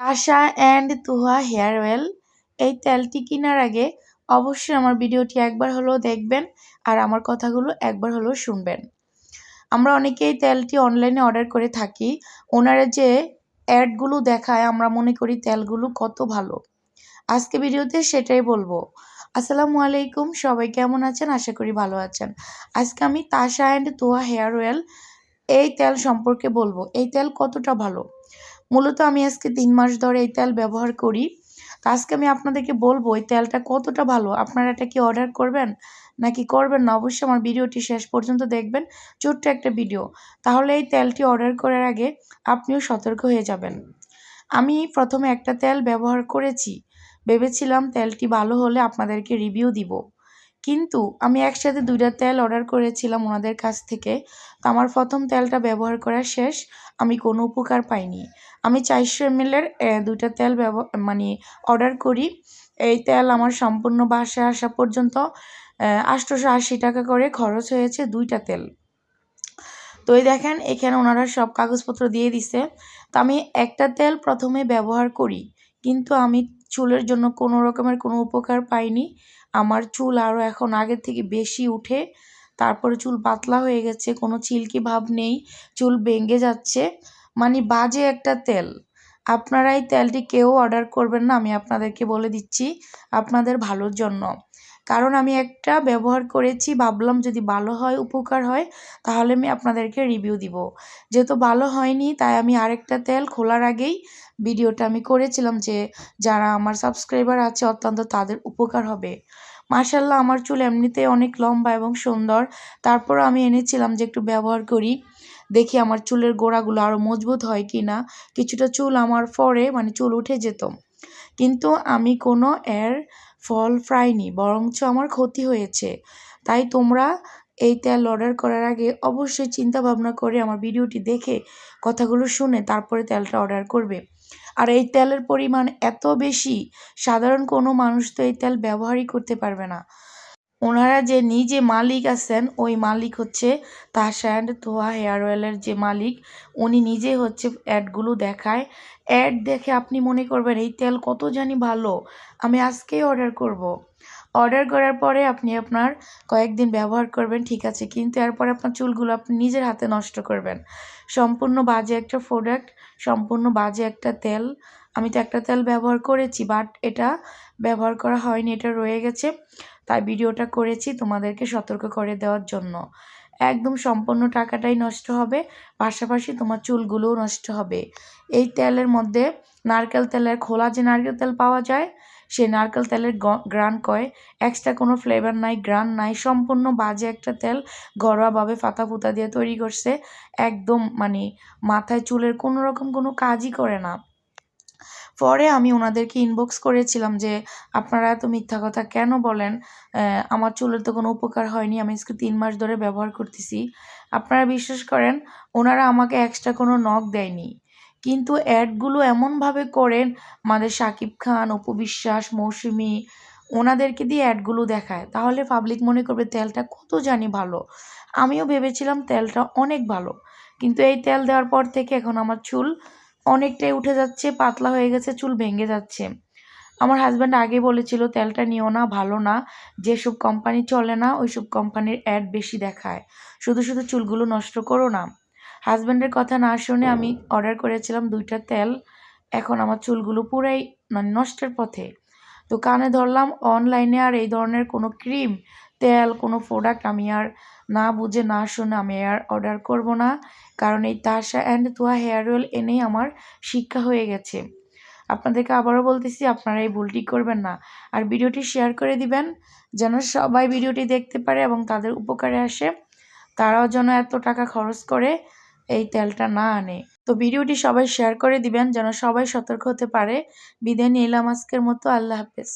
Asha and Tuha hair oil এই তেলটি কেনার আগে অবশ্যই আমার ভিডিওটি একবার হলেও দেখবেন আর আমার কথাগুলো একবার হলেও শুনবেন। আমরা অনেকেই তেলটি অনলাইনে অর্ডার করে থাকি। ওনারা যে অ্যাডগুলো দেখায়, আমরা মনে করি তেলগুলো কত ভালো। আজকে ভিডিওতে সেটাই বলব। আসসালামু আলাইকুম, সবাই কেমন আছেন? আশা করি ভালো আছেন। আজকে আমি Tasha and Toya hair oil এই তেল সম্পর্কে বলব। এই তেল কতটা ভালো? মূলত আমি আজকে তিন মাস ধরে এই তেল ব্যবহার করি। তো আজকে আমি আপনাদেরকে বলব, এই তেলটা কতটা ভালো? আপনারা এটা কি অর্ডার করবেন? নাকি করবেন না? অবশ্যই আমার ভিডিওটি শেষ পর্যন্ত দেখবেন। ছোট্ট একটা ভিডিও। তাহলে এই তেলটি অর্ডার করার আগে আপনিও সতর্ক হয়ে যাবেন। আমি প্রথমে একটা তেল ব্যবহার করেছি। ভেবেছিলাম তেলটি ভালো হলে আপনাদেরকে রিভিউ দিব। কিন্তু আমি একসাথে দুইটা তেল অর্ডার করেছিলাম ওনাদের কাছ থেকে। তো আমার প্রথম তেলটা ব্যবহার করা শেষ, আমি কোনো উপকার পাইনি। আমি চারশো এমএলের দুইটা তেল মানে অর্ডার করি। এই তেল আমার সম্পূর্ণ বাসায় আসা পর্যন্ত আটশোশো আশি টাকা করে খরচ হয়েছে দুইটা তেল। তো এই দেখেন, এখানে ওনারা সব কাগজপত্র দিয়ে দিছে। তো আমি একটা তেল প্রথমে ব্যবহার করি, কিন্তু আমি চুলের জন্য কোনো রকমের কোনো উপকার পাইনি। আমার চুল আরও এখন আগের থেকে বেশি উঠে, তারপরে চুল পাতলা হয়ে গেছে, কোনো চিল্কি ভাব নেই, চুল ভেঙে যাচ্ছে। মানে বাজে একটা তেল। আপনারা এই তেলটি কেউ অর্ডার করবেন না, আমি আপনাদেরকে বলে দিচ্ছি আপনাদের ভালোর জন্য। কারণ আমি একটা ব্যবহার করেছি, ভাবলাম যদি ভালো হয়, উপকার হয়, তাহলে আমি আপনাদেরকে রিভিউ দিব। যেহেতু ভালো হয়নি, তাই আমি আরেকটা তেল খোলার আগেই ভিডিওটা আমি করেছিলাম যে, যারা আমার সাবস্ক্রাইবার আছে, অত্যন্ত তাদের উপকার হবে। মার্শাল্লাহ আমার চুল এমনিতেই অনেক লম্বা এবং সুন্দর। তারপরও আমি এনেছিলাম যে, একটু ব্যবহার করি। দেখি আমার চুলের গোড়াগুলো আরও মজবুত হয় কি না কিছুটা চুল আমার পরে মানে চুল উঠে যেত। কিন্তু আমি কোনো এর ফল ফ্রাইনি, বরঞ্চ আমার ক্ষতি হয়েছে। তাই তোমরা এই তেল অর্ডার করার আগে অবশ্যই চিন্তা ভাবনা করে আমার ভিডিওটি দেখে কথাগুলো শুনে তারপরে তেলটা অর্ডার করবে। আর এই তেলের পরিমাণ এত বেশি, সাধারণ কোনো মানুষ তো এই তেল ব্যবহারই করতে পারবে না। ওনারা যে নিজে মালিক আছেন, ওই মালিক হচ্ছে তাস অ্যান্ড ধোয়া হেয়ার অয়েলের যে মালিক, উনি নিজে হচ্ছে অ্যাডগুলো দেখায়। অ্যাড দেখে আপনি মনে করবেন, এই তেল কত জানি ভালো, আমি আজকেই অর্ডার করব। অর্ডার করার পরে আপনি আপনার কয়েকদিন ব্যবহার করবেন, ঠিক আছে, কিন্তু এরপরে আপনার চুলগুলো আপনি নিজের হাতে নষ্ট করবেন। সম্পূর্ণ বাজে একটা প্রোডাক্ট সম্পূর্ণ বাজে একটা তেল। আমি তো একটা তেল ব্যবহার করেছি বাট এটা ব্যবহার করা হয়নি, এটা রয়ে গেছে। তাই ভিডিওটা করেছি তোমাদেরকে সতর্ক করে দেওয়ার জন্য। একদম সম্পূর্ণ টাকাটাই নষ্ট হবে, পাশাপাশি তোমার চুলগুলোও নষ্ট হবে। এই তেলের মধ্যে নারকেল তেলের খোলা যে নারকেল তেল পাওয়া যায়, সে নারকেল তেলের গ্রান কয় এক্সট্রা কোনো ফ্লেভার নাই, গ্রান নাই, সম্পূর্ণ বাজে একটা তেল ঘরোয়াভাবে ফাতা ফুতা দিয়ে তৈরি করছে। একদম মানে মাথায় চুলের কোনো রকম কোনো কাজই করে না। পরে আমি ওনাদেরকে ইনবক্স করেছিলাম যে, আপনারা এত মিথ্যা কথা কেন বলেন? আমার চুলের তো কোনো উপকার হয়নি, আমি আজকে তিন মাস ধরে ব্যবহার করতেছি। আপনারা বিশ্বাস করেন, ওনারা আমাকে এক্সট্রা কোনো নখ দেয়নি। কিন্তু অ্যাডগুলো এমনভাবে করেন, আমাদের শাকিব খান, অপু বিশ্বাস, মৌসুমি, ওনাদেরকে দিয়ে অ্যাডগুলো দেখায়। তাহলে পাবলিক মনে করবে, তেলটা কত জানি ভালো। আমিও ভেবেছিলাম, তেলটা অনেক ভালো। কিন্তু এই তেল দেওয়ার পর থেকে এখন আমার চুল অনেকটাই উঠে যাচ্ছে, পাতলা হয়ে গেছে, চুল ভেঙে যাচ্ছে। আমার হাজব্যান্ড আগে বলেছিল, তেলটা নিও না, ভালো না যেসব কোম্পানি চলে না ওইসব কোম্পানির অ্যাড বেশি দেখায়। শুধু শুধু চুলগুলো নষ্ট করো না। হাজব্যান্ডের কথা না শুনে আমি অর্ডার করেছিলাম দুইটা তেল। এখন আমার চুলগুলো পুরাই মানে নষ্টের পথে। তো কানে ধরলাম অনলাইনে আর এই ধরনের কোনো ক্রিম তেল, কোনো প্রোডাক্ট আমি আর না বুঝে না শুনে আমি আর অর্ডার করব না, কারণ এই Tasha and Toya hair oil এনেই আমার শিক্ষা হয়ে গেছে। আপনাদেরকে আবারও বলতেছি, আপনারা এই ভুলটি করবেন না। আর ভিডিওটি শেয়ার করে দিবেন, যেন সবাই ভিডিওটি দেখতে পারে এবং তাদের উপকারে আসে। তারাও যেন এত টাকা খরচ করে এই তেলটা না আনে। তো ভিডিওটি সবাই শেয়ার করে দিবেন, যেন সবাই সতর্ক হতে পারে। বিদায় নিলাম আজকের মতো, আল্লাহ হাফেজ।